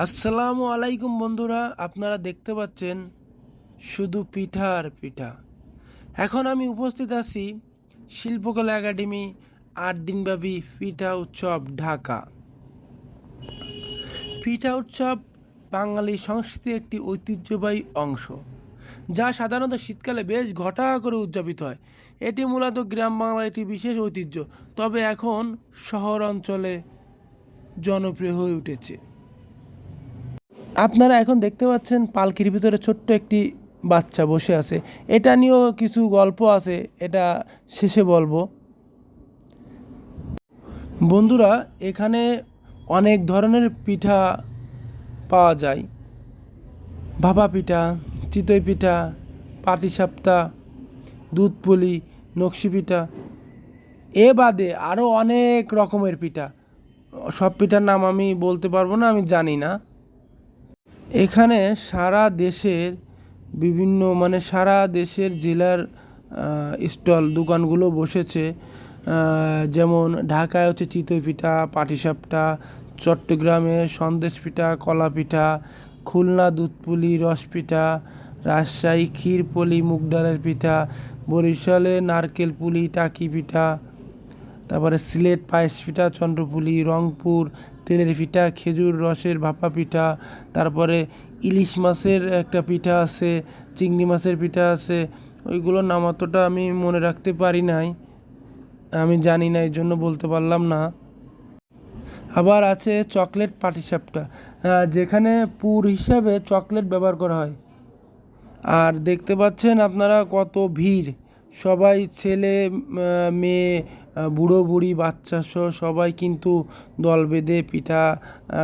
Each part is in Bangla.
আসসালামু আলাইকুম বন্ধুরা, আপনারা দেখতে পাচ্ছেন শুধু পিঠা আর পিঠা। এখন আমি উপস্থিত আছি শিল্পকলা একাডেমি আট দিনব্যাপী পিঠা উৎসব ঢাকা। পিঠা উৎসব বাঙালি সংস্কৃতির একটি ঐতিহ্যবাহী অংশ, যা সাধারণত শীতকালে বেশ ঘটা করে উদযাপিত হয়। এটি মূলত গ্রাম বাংলার একটি বিশেষ ঐতিহ্য, তবে এখন শহর অঞ্চলে জনপ্রিয় হয়ে উঠেছে। আপনারা এখন দেখতে পাচ্ছেন পালকির ভিতরে ছোট্ট একটি বাচ্চা বসে আছে। এটা নিয়েও কিছু গল্প আছে, এটা শেষে বলব। বন্ধুরা, এখানে অনেক ধরনের পিঠা পাওয়া যায়। ভাপা পিঠা, চিতই পিঠা পাটিসাপ্তা দুধ পুলি, নকশি পিঠা। এ বাদে আরও অনেক রকমের পিঠা। সব পিঠার নাম আমি বলতে পারব না, আমি জানি না। এখানে সারা দেশের বিভিন্ন মানে সারা দেশের জেলার স্টল, দোকানগুলো বসেছে। যেমন ঢাকায় হচ্ছে চিতই পিঠা, পাটিসাপটা, চট্টগ্রামে সন্দেশ পিঠা, কলা পিঠা, খুলনা দুধপুলি রস পিঠা, রাজশাহী ক্ষীরপলি মুগ ডালের পিঠা, বরিশালে নারকেল পুলি, টাকি পিঠা, তারপরে সিলেট পায়েস পিঠা, চন্দ্রপুলি, রংপুর তেলের পিঠা, খেজুর রসের ভাপা পিঠা, তারপরে ইলিশ মাছের একটা পিঠা আছে, চিংড়ি মাছের পিঠা আছে, ওইগুলোর নাম অতটা আমি মনে রাখতে পারি নাই। আমি জানি না এই জন্য বলতে পারলাম না। আবার আছে চকলেট পাটিসাপটা। যেখানে পুর হিসাবে চকলেট ব্যবহার করা হয়। আর দেখতে পাচ্ছেন আপনারা কত ভিড়। সবাই ছেলে মেয়ে বুড়ো বুড়ি বাচ্চা সহ সবাই কিন্তু দল বেঁধে পিঠা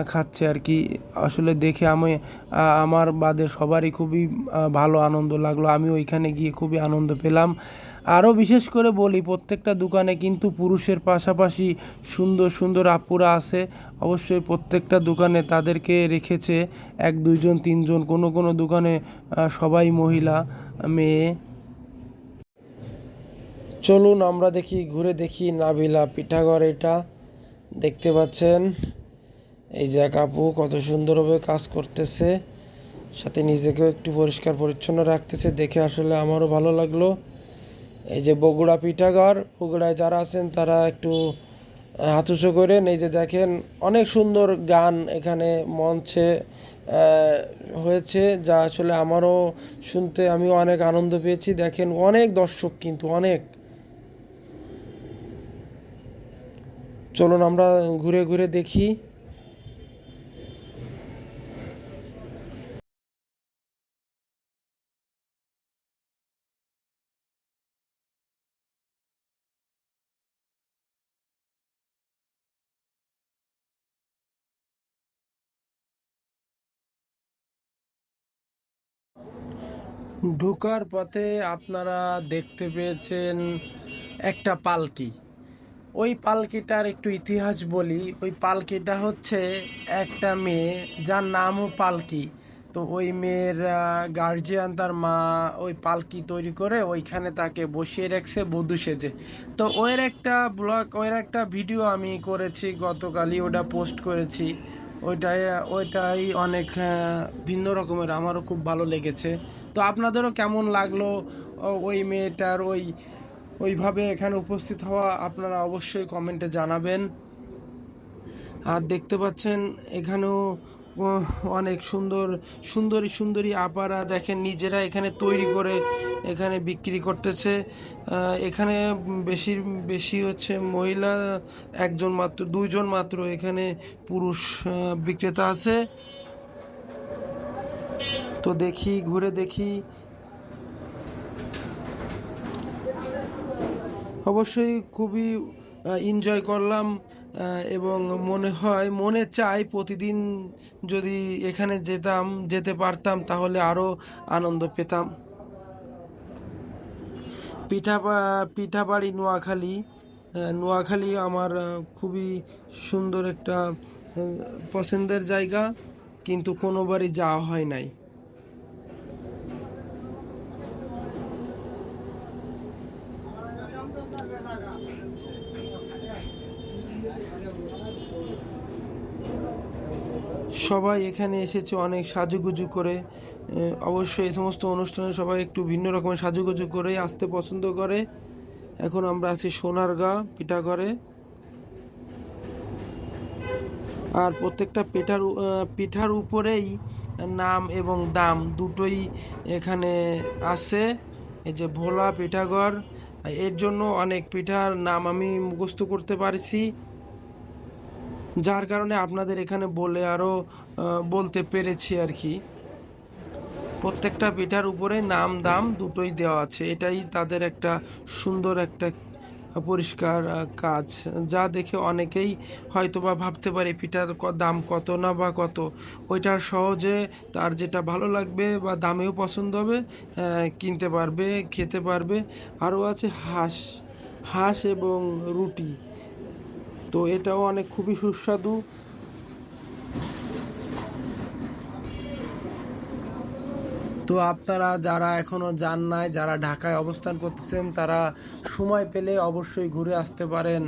খাচ্ছে আর কি। আসলে দেখে আমি আমার বাদে সবারই খুবই ভালো আনন্দ লাগল। আমি ওইখানে গিয়ে খুবই আনন্দ পেলাম। আরও বিশেষ করে বলি, প্রত্যেকটা দোকানে কিন্তু পুরুষের পাশাপাশি সুন্দর সুন্দর আপুরা আছে। অবশ্যই প্রত্যেকটা দোকানে তাদেরকে রেখেছে। এক, দুইজন, তিনজন, কোনো কোনো দোকানে সবাই মহিলা, মেয়ে। চলুন আমরা দেখি, ঘুরে দেখি নাবিলা পিঠাঘর এটা। দেখতে পাচ্ছেন, এই যে এক আপু কত সুন্দরভাবে কাজ করতেছে, সাথে নিজেকেও একটু পরিষ্কার পরিচ্ছন্ন রাখতেছে, দেখে আসলে আমারও ভালো লাগল। এই যে বগুড়া পিঠাঘর বগুড়ায় যারা আছেন তারা একটু হাত উঁচু করেন। এই যে দেখেন, অনেক সুন্দর গান এখানে মঞ্চে হয়েছে, যা আসলে আমারও শুনতে আমিও অনেক আনন্দ পেয়েছি। দেখেন অনেক দর্শক কিন্তু, অনেক। চলুন আমরা ঘুরে ঘুরে দেখি। ঢোকার পথে আপনারা দেখতে পেয়েছেন একটা পালকি। ওই পালকিটার একটু ইতিহাস বলি। ওই পালকিটা হচ্ছে একটা মেয়ে যার নামও পালকি। তো ওই মেয়ের গার্জিয়ান তার মা ওই পালকি তৈরি করে ওইখানে তাকে বসিয়ে রাখছে, বধু সেজে। তো ওর একটা ব্লগ ওর একটা ভিডিও আমি করেছি, গতকালই ওটা পোস্ট করেছি। ওইটাই ওইটাই অনেক ভিন্ন রকমের, আমারও খুব ভালো লেগেছে। তো আপনাদেরও কেমন লাগল ওই মেয়েটার ওই ওইভাবে এখানে উপস্থিত হওয়া আপনারা অবশ্যই কমেন্টে জানাবেন। আর দেখতে পাচ্ছেন, এখানেও অনেক সুন্দর, সুন্দরী সুন্দরী আপারা দেখেন, নিজেরা এখানে তৈরি করে এখানে বিক্রি করতেছে। এখানে বেশি বেশি হচ্ছে মহিলা, একজন মাত্র, দুইজন মাত্র এখানে পুরুষ বিক্রেতা আছে। তো দেখি, ঘুরে দেখি অবশ্যই খুবই এনজয় করলাম এবং মনে হয়, মনে চাই প্রতিদিন যদি এখানে যেতাম, যেতে পারতাম, তাহলে আরও আনন্দ পেতাম। পিঠা পিঠাবাড়ি নোয়াখালী নোয়াখালী আমার খুবই সুন্দর একটা পছন্দের জায়গা, কিন্তু কোনোবারই যাওয়া হয় নাই। সবাই এখানে এসেছে অনেক সাজুগুজু করে। অবশ্যই এই সমস্ত অনুষ্ঠানে সবাই একটু ভিন্ন রকমের সাজুগুজু করে আসতে পছন্দ করে। এখন আমরা আছি সোনার সোনারগাঁ পিঠাঘরে। আর প্রত্যেকটা পিঠার পিঠার উপরেই নাম এবং দাম দুটোই এখানে আছে। এই যে ভোলা পিঠাঘর, এর জন্য অনেক পিঠার নাম আমি মুখস্থ করতে পারছি। যার কারণে আপনাদের এখানে বলে আরও বলতে পেরেছি আর কি। প্রত্যেকটা পিঠার উপরে নাম, দাম দুটোই দেওয়া আছে। এটাই তাদের একটা সুন্দর একটা পরিষ্কার কাজ। যা দেখে অনেকেই হয়তো বা ভাবতে পারে, পিঠার দাম কত না বা কত। ওইটা সহজে তার যেটা ভালো লাগবে বা দামেও পছন্দ হবে কিনতে পারবে, খেতে পারবে। আরও আছে হাঁস হাঁস এবং রুটি। তো এটাও অনেক খুবই সুস্বাদু। তো আপনারা যারা এখনও যান নাই, যারা ঢাকায় অবস্থান করতেছেন, তারা সময় পেলে অবশ্যই ঘুরে আসতে পারেন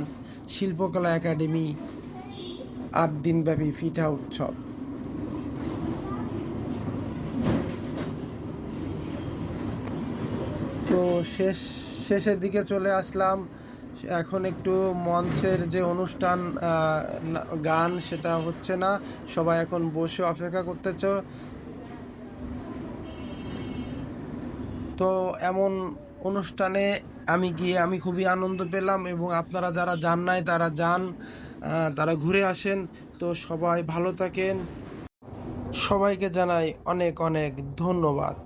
শিল্পকলা একাডেমি, আট দিনব্যাপী পিঠা উৎসব। তো শেষ, শেষের দিকে চলে আসলাম। এখন একটু মঞ্চের যে অনুষ্ঠান গান সেটা হচ্ছে না। সবাই এখন বসে অপেক্ষা করতেছ। তো এমন অনুষ্ঠানে আমি গিয়ে আমি খুবই আনন্দ পেলাম এবং আপনারা যারা যান নাই, তারা যান তারা ঘুরে আসেন। তো সবাই ভালো থাকেন। সবাইকে জানাই অনেক অনেক ধন্যবাদ।